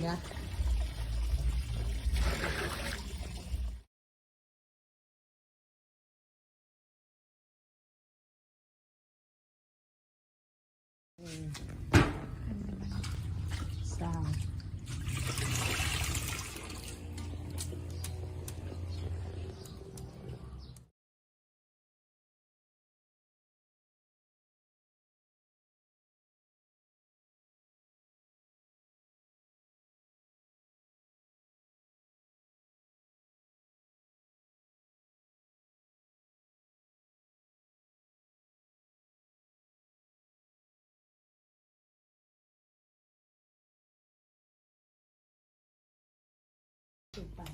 nha. Ừ. Sao? ยสร้าง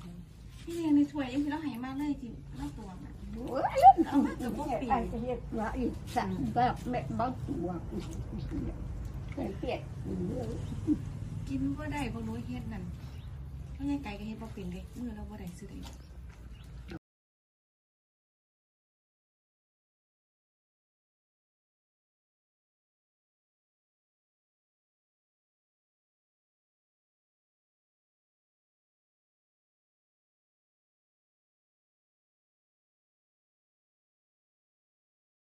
พี่เรียนในถ้วยยังพี่เราหายมากเลยจิเล่าตัวน่ะโอ้ยเอามาเกือบพวกปีไอ้จะเรียกว่าอีกสั่งก็แม่บ้าตัวเคยเปลี่ยนเรื่องกินบ่ได้บ่รู้เฮ็ดนั่นเพราะยังไก่ก็เฮ็ดบ่เป็นเลยมือเราบ่ได้ซื้อได้